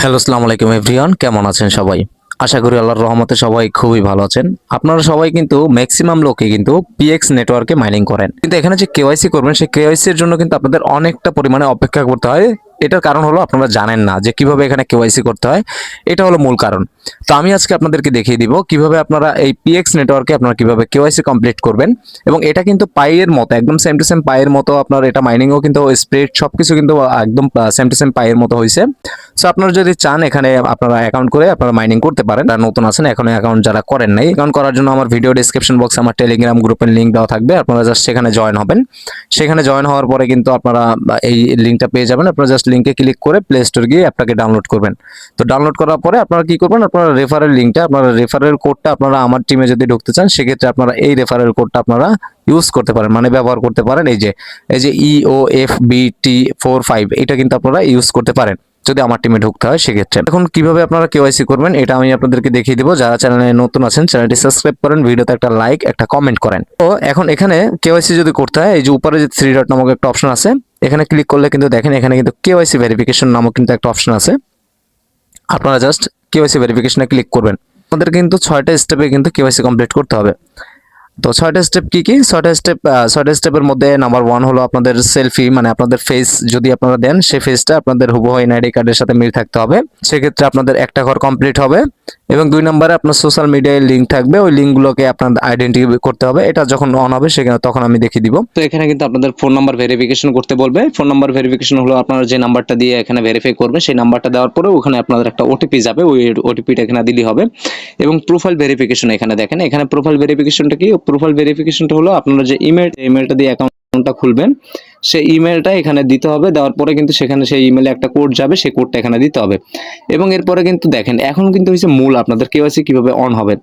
Hello সালাম আলাইকুম everyone, কেমন আছেন সবাই? আশা করি আল্লাহর রহমতে সবাই খুবই ভালো আছেন। আপনারা সবাই কিন্তু ম্যাক্সিমাম লোকে কিন্তু পিএক্স নেটওয়ার্কে মাইনিং করেন। কিন্তু এখানে যে কেওয়াইসি করবেন, সেই কেওয়াইসির জন্য কিন্তু আপনাদের অনেকটা পরিমাণে অপেক্ষা করতে হয়। এটার কারণ হলো আপনারা জানেন না যে কীভাবে এখানে কেওয়াইসি করতে হয়। এটা হলো মূল কারণ। তো আমি আজকে আপনাদেরকে দেখিয়ে দিব কীভাবে আপনারা এই পিএক্স নেটওয়ার্কে আপনারা কীভাবে কেওয়াইসি কমপ্লিট করবেন এবং এটা কিন্তু পাইয়ের মতো, একদম সেম টু সেম পাইয়ের মতো আপনার এটা মাইনিংও কিন্তু স্প্রেড সব কিছু কিন্তু একদম সেম টু সেম পাইয়ের মতো হয়েছে সো আপনারা যদি চান এখানে আপনারা অ্যাকাউন্ট করে আপনারা মাইনিং করতে পারেন। যারা নতুন আছেন, এখন অ্যাকাউন্ট যারা করেন নাই অ্যাকাউন্ট করার জন্য আমার ভিডিও ডিসক্রিপশন বক্সে আমার টেলিগ্রাম গ্রুপের লিঙ্ক দেওয়া থাকবে। আপনারা জাস্ট সেখানে জয়েন হবেন। সেখানে জয়েন হওয়ার পরে কিন্তু আপনারা এই লিঙ্কটা পেয়ে যাবেন। আপনারা জাস্ট লিঙ্কে ক্লিক করে প্লে স্টোর গিয়ে অ্যাপটাকে ডাউনলোড করবেন। তো ডাউনলোড করার পরে আপনারা কি করবেন? আপনারা রেফারেল লিঙ্কটা আপনারা রেফারেল কোডটা আপনারা আমার টিমে যদি ঢুকতে চান, সেক্ষেত্রে আপনারা এই রেফারেল কোডটা আপনারা ইউজ করতে পারেন মানে ব্যবহার করতে পারেন এই যে এই যে ইও F B T four five এটা কিন্তু আপনারা ইউজ করতে পারেন, যদি আমার টিমে ঢুকতে হয় সেক্ষেত্রে। এখন কীভাবে আপনারা কেওয়াইসি করবেন, এটা আমি আপনাদেরকে দেখিয়ে দিব, যারা চ্যানেলে নতুন আছেন চ্যানেলটি সাবস্ক্রাইব করেন, ভিডিওতে একটা লাইক একটা কমেন্ট করেন। তো এখন এখানে কেওয়াইসি যদি করতে হয়, এই যে উপরে যে থ্রি ডট নামক একটা অপশন আছে, এখানে ক্লিক করলে কিন্তু দেখেন, এখানে কিন্তু কেওয়াইসি ভেরিফিকেশন নামক কিন্তু একটা অপশন আছে। আপনারা জাস্ট কেওয়াইসি ভেরিফিকেশনে ক্লিক করবেন। আমাদের কিন্তু ছয়টা স্টেপে কিন্তু কেওয়াইসি কমপ্লিট করতে হবে। তো ছয়টা স্টেপ কী কী? ছয়টা স্টেপ ছয়টা স্টেপের মধ্যে নাম্বার ওয়ান হলো আপনাদের সেলফি মানে আপনাদের ফেস যদি আপনারা দেন, সেই ফেসটা আপনাদের হুবহু এনআইডি কার্ডের সাথে মিল থাকতে হবে। সেক্ষেত্রে আপনাদের একটা ঘর কমপ্লিট হবে। এবং দুই নম্বরে আপনার সোশ্যাল মিডিয়ায় লিঙ্ক থাকবে, ওই লিঙ্কগুলোকে আপনার আইডেন্টি করতে হবে, এটা যখন অন হবে সেখানে তখন আমি দেখিয়ে দিব। তো এখানে কিন্তু আপনাদের ফোন নাম্বার ভেরিফিকেশন করতে বলবে ফোন নাম্বার ভেরিফিকেশন হলো আপনারা যে নাম্বারটা দিয়ে এখানে ভেরিফাই করবেন, সেই নাম্বারটা দেওয়ার পরে ওখানে আপনাদের একটা ওটিপি যাবে, ওই ওটিপিটা এখানে দিলে হবে। এবং প্রোফাইল ভেরিফিকেশন এখানে দেখেন, এখানে প্রোফাইল ভেরিফিকেশনটা কি? প্রোফাইল ভেরিফিকেশনটা হলো আপনারা যে ইমেল ইমেলটা দিয়ে অ্যাকাউন্টটা খুলবেন, সেই ইমেলটা এখানে দিতে হবে, দেওয়ার পরে কিন্তু সেখানে সেই ইমেলে একটা কোড যাবে, সেই কোডটা এখানে দিতে হবে। এবং এরপরে কিন্তু দেখেন, এখন কিন্তু হচ্ছে মূল আপনাদের কেওয়াইসি কীভাবে অন হবে।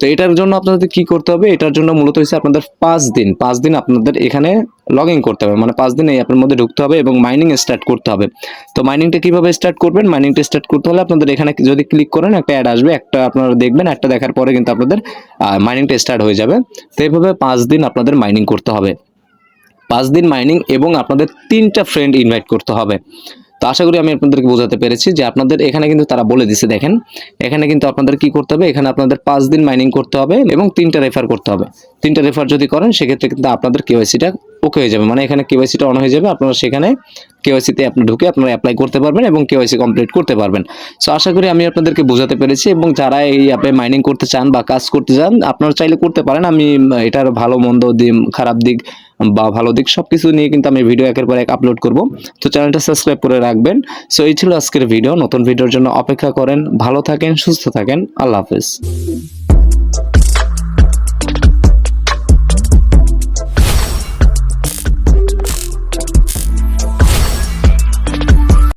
তো এটার জন্য আপনাদের কি করতে হবে? এটার জন্য মূলত হচ্ছে আপনাদের পাঁচ দিন পাঁচ দিন আপনাদের এখানে লগ ইন করতে হবে। মানে পাঁচ দিন এই অ্যাপের মধ্যে ঢুকতে হবে এবং মাইনিং স্টার্ট করতে হবে। তো মাইনিংটা কীভাবে স্টার্ট করবেন? মাইনিংটা স্টার্ট করতে হলে আপনাদের এখানে যদি ক্লিক করেন, একটা অ্যাড আসবে, একটা আপনারা দেখবেন, একটা দেখার পরে কিন্তু আপনাদের মাইনিংটা স্টার্ট হয়ে যাবে। তো এইভাবে পাঁচ দিন আপনাদের মাইনিং করতে হবে। পাঁচ দিন মাইনিং এবং আপনাদের তিনটা ফ্রেন্ড ইনভাইট করতে হবে। তো আশা করি আমি আপনাদেরকে বোঝাতে পেরেছি যে আপনাদের এখানে কিন্তু তারা বলে দিছে, দেখেন। এখানে কিন্তু আপনাদের কি করতে হবে? এখানে আপনাদের পাঁচ দিন মাইনিং করতে হবে এবং তিনটা রেফার করতে হবে। তিনটা রেফার যদি করেন, সেক্ষেত্রে কিন্তু আপনাদের কেওয়াইসিটা ওকে হয়ে যাবে। মানে এখানে কেওয়াইসিটা অন হয়ে যাবে, আপনারা সেখানে কেওয়াইসিতে আপনি ঢুকে আপনারা অ্যাপ্লাই করতে পারবেন এবং কেওয়াইসি কমপ্লিট করতে পারবেন। সো আশা করি আমি আপনাদেরকে বোঝাতে পেরেছি এবং যারা এই অ্যাপে মাইনিং করতে চান বা কাজ করতে চান, আপনারা চাইলে করতে পারেন। আমি এটার ভালো, মন্দ দিক, খারাপ দিক বা ভালো দিক সব কিছু নিয়ে কিন্তু আমি ভিডিও একের পর এক আপলোড করব। তো চ্যানেলটা সাবস্ক্রাইব করে রাখবেন। সো এই ছিল আজকের ভিডিও নতুন ভিডিওর জন্য অপেক্ষা করেন। ভালো থাকেন, সুস্থ থাকেন। আল্লাহ হাফেজ।